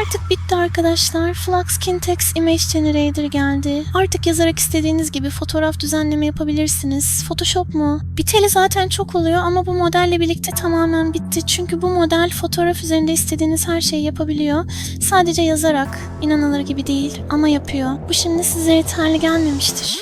Artık bitti arkadaşlar. Flux Kintex Image Generator geldi. Artık yazarak istediğiniz gibi fotoğraf düzenleme yapabilirsiniz. Photoshop mu? Biteli zaten çok oluyor ama bu modelle birlikte tamamen bitti. Çünkü bu model fotoğraf üzerinde istediğiniz her şeyi yapabiliyor. Sadece yazarak. inanılır gibi değil ama yapıyor. Bu şimdi size yeterli gelmemiştir.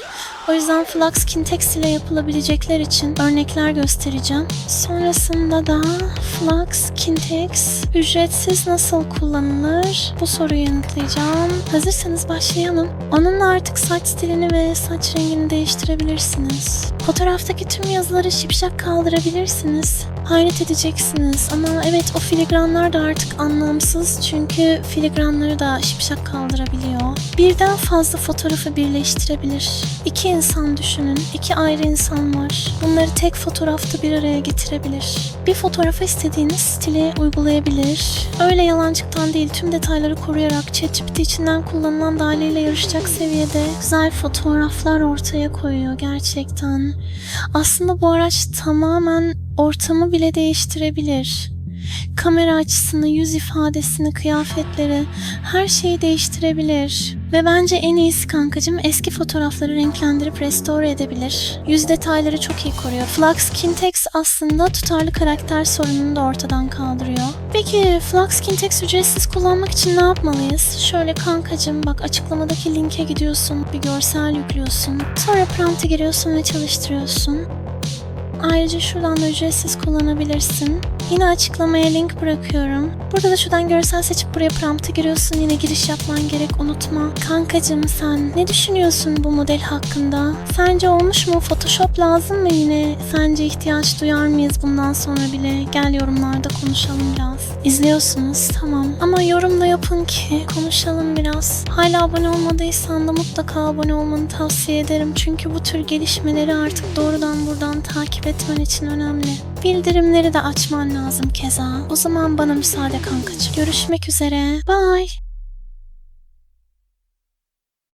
O yüzden Flux Kintex ile yapılabilecekler için örnekler göstereceğim. Sonrasında da Flux Kintex ücretsiz nasıl kullanılır? Bu soruyu yanıtlayacağım. Hazırsanız başlayalım. Onunla artık saç stilini ve saç rengini değiştirebilirsiniz. Fotoğraftaki tüm yazıları şipşak kaldırabilirsiniz. Hayret edeceksiniz ama evet o filigranlar da artık anlamsız çünkü filigranları da şipşak kaldırabiliyor. Birden fazla fotoğrafı birleştirebilir. İki insan düşünün, iki ayrı insan var. Bunları tek fotoğrafta bir araya getirebilir. Bir fotoğrafa istediğiniz stili uygulayabilir. Öyle yalancıktan değil tüm detayları koruyarak ChatGPT içinden kullanılan daliyle yarışacak seviyede güzel fotoğraflar ortaya koyuyor gerçekten. Aslında bu araç tamamen ortamı bile değiştirebilir. Kamera açısını, yüz ifadesini, kıyafetleri, her şeyi değiştirebilir. Ve bence en iyisi kankacım eski fotoğrafları renklendirip restore edebilir. Yüz detayları çok iyi koruyor. Flux Kintex aslında tutarlı karakter sorununu da ortadan kaldırıyor. Peki Flux Kintex ücretsiz kullanmak için ne yapmalıyız? Şöyle kankacım bak açıklamadaki linke gidiyorsun, bir görsel yüklüyorsun. Sonra prompt'e giriyorsun ve çalıştırıyorsun. Ayrıca şuradan da ücretsiz kullanabilirsin. Yine açıklamaya link bırakıyorum. Burada da şuradan görsel seçip buraya prompt'a giriyorsun. Yine giriş yapman gerek unutma. Kankacım sen ne düşünüyorsun bu model hakkında? Sence olmuş mu? Photoshop lazım mı yine? Sence ihtiyaç duyar mıyız bundan sonra bile? Gel yorumlarda konuşalım biraz. İzliyorsunuz tamam. Ama yorum da yapın ki konuşalım biraz. Hala abone olmadıysan da mutlaka abone olmanı tavsiye ederim. Çünkü bu tür gelişmeleri artık doğrudan buradan takip etmen için önemli. Bildirimleri de açman lazım keza. O zaman bana müsaade kankacığım. Görüşmek üzere. Bye.